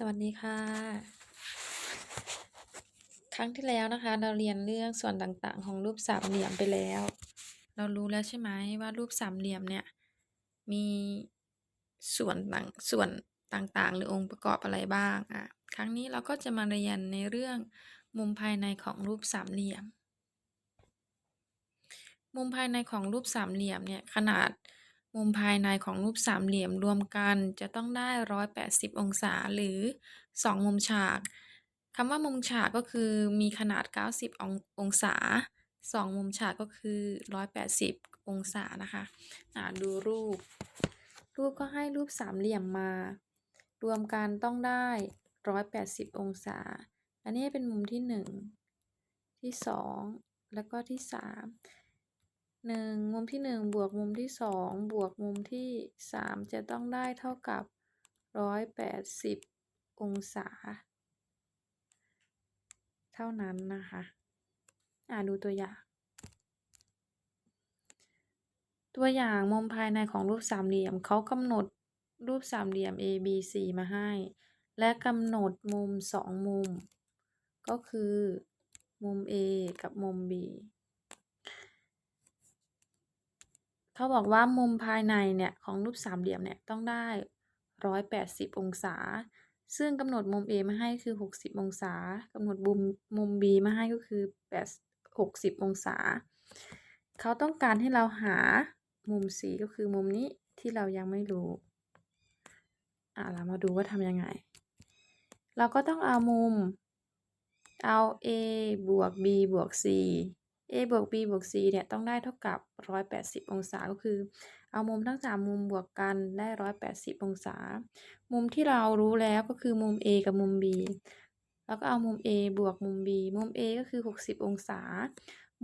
สวัสดีค่ะ ครั้งที่แล้วนะคะ เราเรียนเรื่องส่วนต่างๆ ของรูปสามเหลี่ยมไปแล้ว เรารู้แล้วใช่ไหมว่ารูปสามเหลี่ยมเนี่ย มีส่วนต่างส่วนต่างๆ หรือองค์ประกอบอะไรบ้างอ่าครั้งนี้เราก็จะมาเรียนในเรื่องมุมภายในของรูปสามเหลี่ยม มุมภายในของรูปสามเหลี่ยมเนี่ยขนาด มุมภายในของรูปสามเหลี่ยมรวมกันจะต้องได้ 180 องศาหรือ 2 มุมฉากคำว่ามุมฉากก็คือมีขนาด 90 ององศา 2 มุมฉากก็คือ 180 องศานะคะอ่าดูรูป รูปก็ให้รูปสามเหลี่ยมมา รวมกันต้องได้ 180 องศา อันนี้เป็นมุมที่ 1 ที่ 2 แล้วก็ที่ 3 1มุมที่1บวกมุมที่2บวกมุมที่3จะต้องได้เท่ากับ180องศา เท่านั้นนะคะ อ่าดูตัวอย่าง ตัวอย่างมุมภายในของรูปสามเหลี่ยมเขากำหนดรูปสามเหลี่ยม ABC มาให้ และกำหนดมุม2มุม ก็คือมุม A กับมุม B เขาบอกว่ามุมภายในเนี่ยของรูปสามเหลี่ยมเนี่ยต้องได้ 180 องศา ซึ่งกำหนดมุม A มาให้คือ 60 องศากำหนดมุมมุม B มาให้ก็คือแปด60 องศา เขาต้องการให้เราหามุม C ก็คือมุมนี้ที่เรายังไม่รู้ อ่าเรามาดูว่าทำยังไง เราก็ต้องเอามุมเอา A บวก B บวก C A บวก B บวก C เนี่ยต้องได้เท่ากับ 180 องศา ก็คือ เอามุมทั้ง 3 มุมบวกกันได้ 180 องศา มุมที่เรารู้แล้วก็คือมุม A กับมุม B แล้วก็เอามุม A บวกมุม B มุม A ก็คือ 60 องศา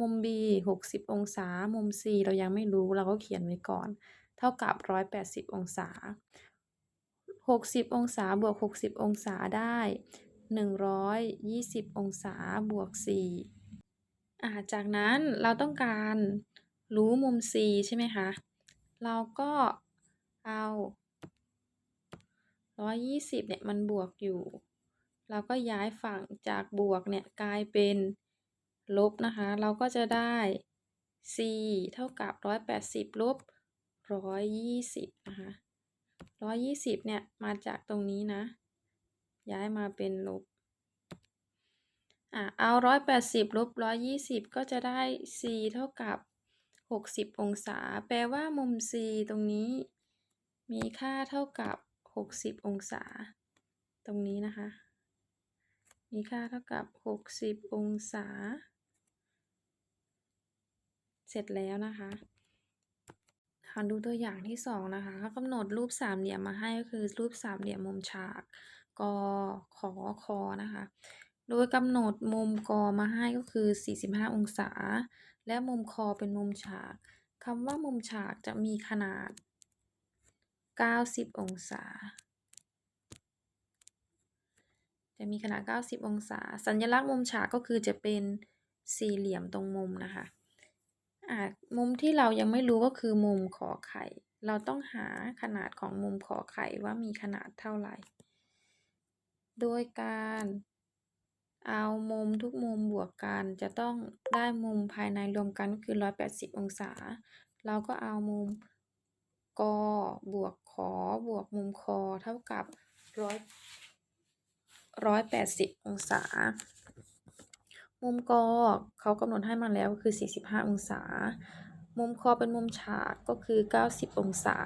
มุม B 60 องศา มุม C เรายังไม่รู้เราก็เขียนไว้ก่อน เท่ากับ 180 องศา 60 องศาบวก 60 องศาได้ 120 องศาบวก 4 อ่า จากนั้นเราต้องการรู้มุม C ใช่ไหมคะ เราก็เอา 120 เนี่ย มันบวกอยู่ เราก็ย้ายฝั่งจากบวกเนี่ย กลายเป็นลบนะคะ เราก็จะได้ C เท่ากับ 180 ลบ 120 นะคะ 120 เนี่ย มาจากตรงนี้นะ ย้ายมาเป็นลบ อ่าเอา180ลบ120ก็จะได้ C เท่ากับ60องศา แปลว่ามุม C ตรงนี้ มีค่าเท่ากับ60องศา ตรงนี้นะคะ มีค่าเท่ากับ60องศา เสร็จแล้วนะคะค่ะดูตัวอย่างที่2นะคะเขากำหนดรูปสามเหลี่ยมมาให้ก็คือรูปสามเหลี่ยมมุมฉากกขอคอนะคะ โดยกำหนดมุมกมาให้ก็คือ 45 องศา และมุมคอเป็นมุมฉากคำว่ามุมฉากจะมีขนาด 90 องศา จะมีขนาด 90 องศา สัญลักษณ์มุมฉากก็คือจะเป็นสี่เหลี่ยมตรงมุมนะคะอ่ามุมที่เรายังไม่รู้ก็คือมุมขอไข่ เราต้องหาขนาดของมุมขอไข่ว่ามีขนาดเท่าไหร่ โดยการ เอามุมทุกมุมบวกกัน จะต้องได้มุมภายในรวมกันก็คือ 180 องศา เราก็เอามุมกบวกขบวกมุมคอเท่ากับร้อย180องศา มุมกเขากำหนดให้มาแล้วก็คือ 45 องศา มุมคอเป็นมุมฉากก็คือ 90 องศา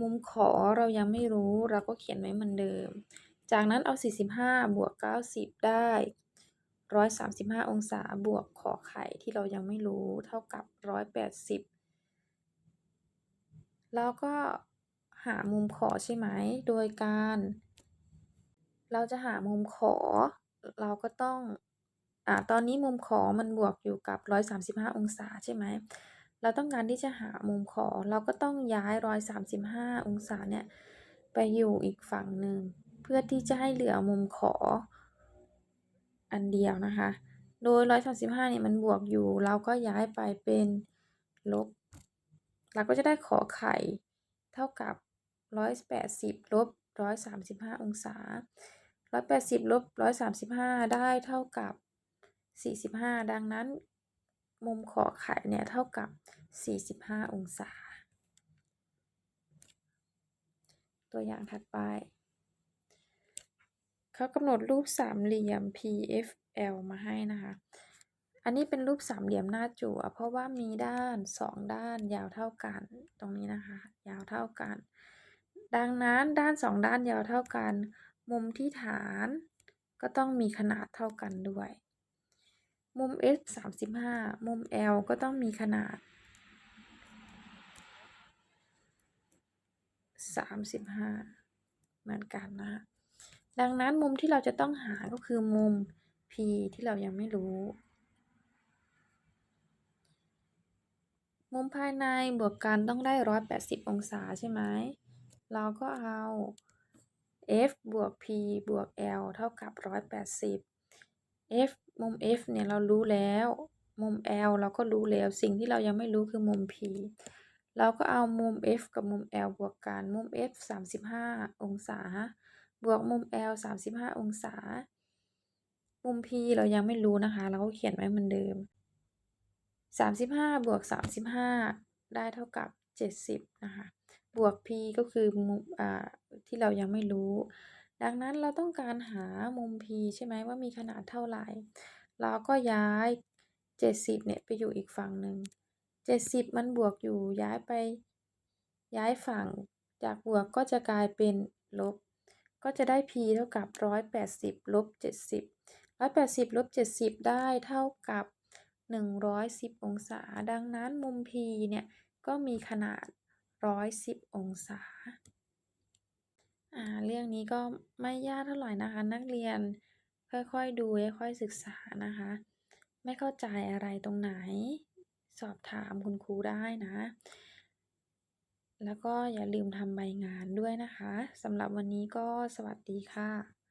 มุมขอเรายังไม่รู้เราก็เขียนไว้เหมือนเดิม จากนั้นเอา 45 บวก 90 ได้ 135 องศาบวกขอไข่ที่เรายังไม่รู้เท่ากับ 180 แล้วก็หามุมขอใช่ไหม โดยการ เราจะหามุมขอ เราก็ต้องอ่าตอนนี้มุมขอมันบวกอยู่กับ 135 องศาใช่ไหม เราต้องการที่จะหามุมขอ เราก็ต้องย้าย 135 องศาเนี่ย ไปอยู่อีกฝั่งหนึ่ง เพื่อที่จะให้เหลือมุมขอ อันเดียวนะคะ โดย 135เนี่ยมันบวกอยู่ เราก็ย้ายไปเป็นลบ เราก็จะได้ขอไข่เท่ากับ 180ลบ135 องศา 180ลบ135 ได้เท่ากับ 45 ดังนั้น มุมขอไข่เนี่ยเท่ากับ 45 องศา ตัวอย่างถัดไป เขากำหนดรูปสามเหลี่ยม PFL มาให้นะคะ อันนี้เป็นรูปสามเหลี่ยมหน้าจั่วเพราะว่ามีด้าน2ด้านยาวเท่ากัน ตรงนี้นะคะ ยาวเท่ากัน ดังนั้นด้าน2ด้านยาวเท่ากัน มุมที่ฐานก็ต้องมีขนาดเท่ากันด้วย มุม F 35 มุม L ก็ต้องมีขนาด 35 เหมือนกันนะคะ ดังนั้นมุมที่เราจะต้องหาก็คือมุม P ที่เรายังไม่รู้ มุมภายในบวกกันต้องได้ 180 องศาใช่ไหม เราก็เอา F บวก P บวก L เท่ากับ 180 F มุม F เนี่ยเรารู้แล้ว มุม L เราก็รู้แล้ว สิ่งที่เรายังไม่รู้คือมุม P เราก็เอามุม F กับมุม L บวกกัน มุม F 35 องศา บวกมุม L 35 องศา มุม P เรายังไม่รู้นะคะ เราก็เขียนไว้เหมือนเดิม 35 บวก 35 ได้เท่ากับ 70 นะคะ บวก P ก็คือมุมอ่าที่เรายังไม่รู้ ดังนั้นเราต้องการหามุม P ใช่ไหมว่ามีขนาดเท่าไหร่ เราก็ย้าย 70 เนี่ยไปอยู่อีกฝั่งหนึ่ง 70 มันบวกอยู่ย้ายไปย้ายฝั่งจากบวกก็จะกลายเป็นลบ ก็จะได้ P เท่ากับ 180ลบ70 180ลบ70 ได้เท่ากับ 110 องศา ดังนั้นมุม P เนี่ยก็มีขนาด 110 องศา อ่า เรื่องนี้ก็ไม่ยากเท่าไหร่นะคะ นักเรียนค่อยๆดูค่อยๆศึกษานะคะ ไม่เข้าใจอะไรตรงไหน สอบถามคุณครูได้นะ แล้วก็อย่าลืมทำใบงานด้วยนะคะสำหรับวันนี้ก็สวัสดีค่ะ